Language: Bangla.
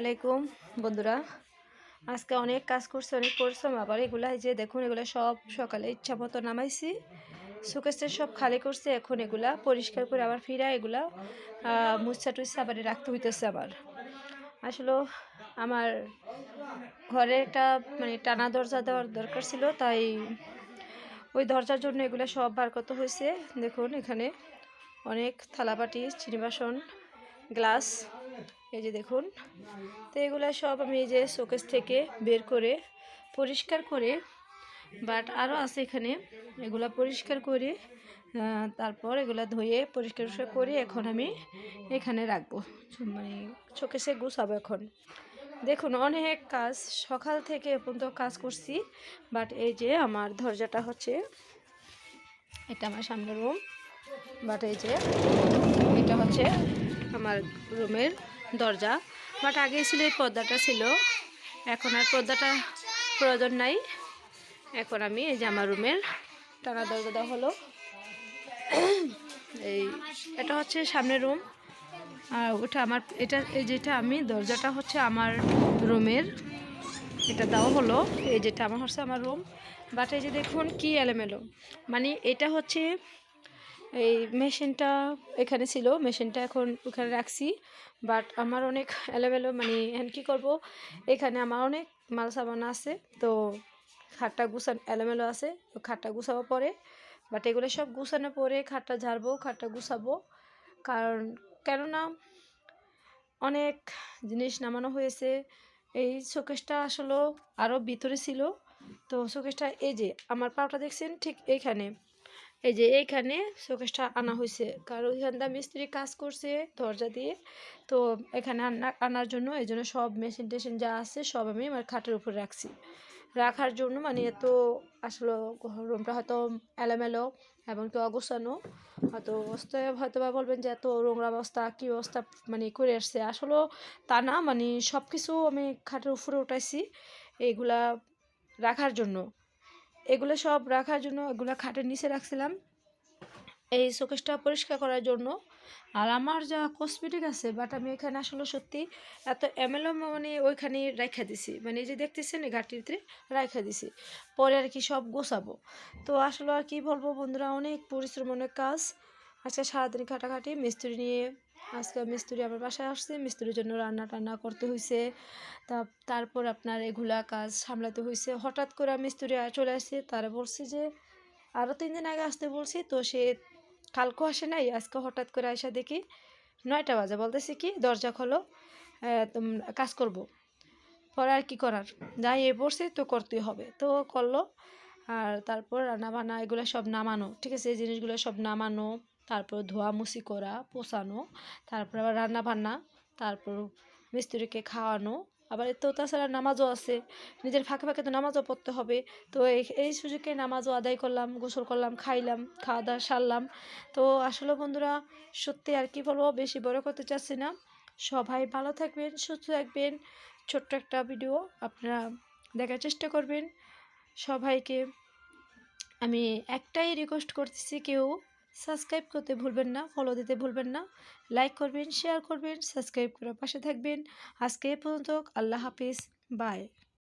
আলাইকুম, বন্ধুরা। আজকে অনেক কাজ করছে, অনেক পরিশ্রম, আবার এগুলা যে দেখুন, এগুলা সব সকালে ইচ্ছা মতো নামাইছি। সুকেশে সব খালি করছে, এখন এগুলা পরিষ্কার করে আবার ফিরা, এগুলা মুচ্ছা টুচ্ছা আবার রাখতে হইতেছে আবার। আসলে আমার ঘরে একটা মানে টানা দরজা দেওয়ার দরকার ছিল, তাই ওই দরজার জন্য এগুলো সব বার করতে হয়েছে দেখুন, এখানে অনেক থালাবাটি, চিনি বাসন, গ্লাস এই যে দেখুন। তো এগুলো সব আমি এই যে শোকেস থেকে বের করে পরিষ্কার করে, বাট আরও আছে এখানে। এগুলা পরিষ্কার করে তারপর এগুলা ধুয়ে পরিষ্কার করে এখন আমি এখানে রাখব। মানে শোকেসে গুছাবো এখন। দেখুন, অনেক কাজ, সকাল থেকে এ পর্যন্ত কাজ করছি, বাট এই যে আমার দরজাটা হচ্ছে, এটা আমার সামনের রুম বাট এই যে এটা হচ্ছে আমার রুমের দরজা। বাট আগে ছিল এই পর্দাটা ছিল। এখন আর পর্দাটা প্রয়োজন নাই। এখন আমি এই যে আমার রুমের টানা দরজা দেওয়া হলো। এই এটা হচ্ছে সামনের রুম। আর ওটা আমার, এটা এই যেটা আমি, দরজাটা হচ্ছে আমার রুমের। এটা দেওয়া হলো। এই যেটা আমার হচ্ছে আমার রুম। বাট এই যে দেখুন কি এলোমেলো। মানে এটা হচ্ছে এই মেশিনটা এখানে ছিল, মেশিনটা এখন ওখানে রাখছি। বাট আমার অনেক এলোমেলো মানে কী করব? এখানে আমার অনেক মাল সাবান আছে, তো খাটটা গুছান, এলোমেলো আছে, তো খাটটা গুছাবো পরে। বাট এগুলো সব গুছানো পরে খাটটা ঝাড়বো, খাটটা গুছাবো। কারণ, কেননা অনেক জিনিস নামানো হয়েছে। এই শোকেসটা আসলে আরও ভিতরে ছিল। তো শোকেসটা এই যে, আমার পাওটা দেখছেন ঠিক এইখানে এই যে এইখানে শোকেসটা আনা হয়েছে কারণ ওইখানটা মিস্ত্রি কাজ করছে দরজা দিয়ে। তো এখানে আনা, আনার জন্য এই জন্য সব মেশিন টেশিন যা আছে সব আমি আমার খাটের উপর রাখছি। রাখার জন্য মানে এত আসলে রুমটা হয়তো এলোমেলো এবং কি অগোছানো। হয়তো অবস্থায় হয়তো বা বলবেন যে এত রোংরা অবস্থা, কী অবস্থা মানে করে আসছে। আসলেও তা না মানে সব কিছু আমি খাটের উপরে উঠাইছি। এইগুলা রাখার জন্য। এগুলো সব রাখার জন্য এগুলো খাটের নিচে রাখছিলাম। এই শোকেসটা পরিষ্কার করার জন্য। আর আমার যা কসমেটিক আছে বাট আমি এখানে আসলে সত্যি এত এমএলএম মানে ওইখানে রাখা দিছি। মানে এই যে দেখতেছেন এই ঘাটিতে রাখা দিছি। পরে আর কি সব গোছাবো। তো আসলে আর কি বলব বন্ধুরা, অনেক পরিশ্রম, অনেক কাজ। আজকে সারাদিন খাটাখাটি, মিস্ত্রি নিয়ে আজকে মিস্ত্রি আমার বাসায় আসছে, মিস্ত্রির জন্য রান্না টান্না করতে হয়েছে তা তারপর আপনার এগুলা কাজ সামলাতে হয়েছে হঠাৎ করে মিস্ত্রি চলে আসছে, তারা বলছে যে আরও তিন দিন আগে আসতে বলছি, তো সে কালকেও আসে নাই, আজকে হঠাৎ করে আসা দেখি নয়টা বাজে, বলতেছি কি, দরজা খোলো কাজ করব। পরে আর কি করার? যাই এ পড়ছে, তো করতেই হবে। তো করল, আর তারপর রান্না বান্না এগুলো সব নামানো, ঠিক আছে? এই জিনিসগুলো সব নামানো। তারপর ধোয়া মুছি করা, পোষানো, তারপর আবার রান্না বান্না, তারপর মিস্ত্রিকে খাওয়ানো। আবার তো তাছাড়া নামাজও আছে, নিজের ফাঁকে ফাঁকে তো নামাজও পড়তে হবে। তো এই সুযোগে নামাজও আদায় করলাম, গোসল করলাম, খাইলাম, খাওয়া দাওয়া সারলাম। তো আসলে বন্ধুরা, সত্যি আর কি বলব, বেশি বড় করতে চাচ্ছি না। সবাই ভালো থাকবেন, সুস্থ থাকবেন। ছোট্ট একটা ভিডিও আপনারা দেখার চেষ্টা করবেন। সবাইকে আমি একটাই রিকোয়েস্ট করতেছি, কেউ সাবস্ক্রাইব করতে ভুলবেন না ফলো দিতে ভুলবেন না লাইক করবেন শেয়ার করবেন সাবস্ক্রাইব করে পাশে থাকবেন। আজকে এ পর্যন্ত, আল্লাহ হাফিজ বাই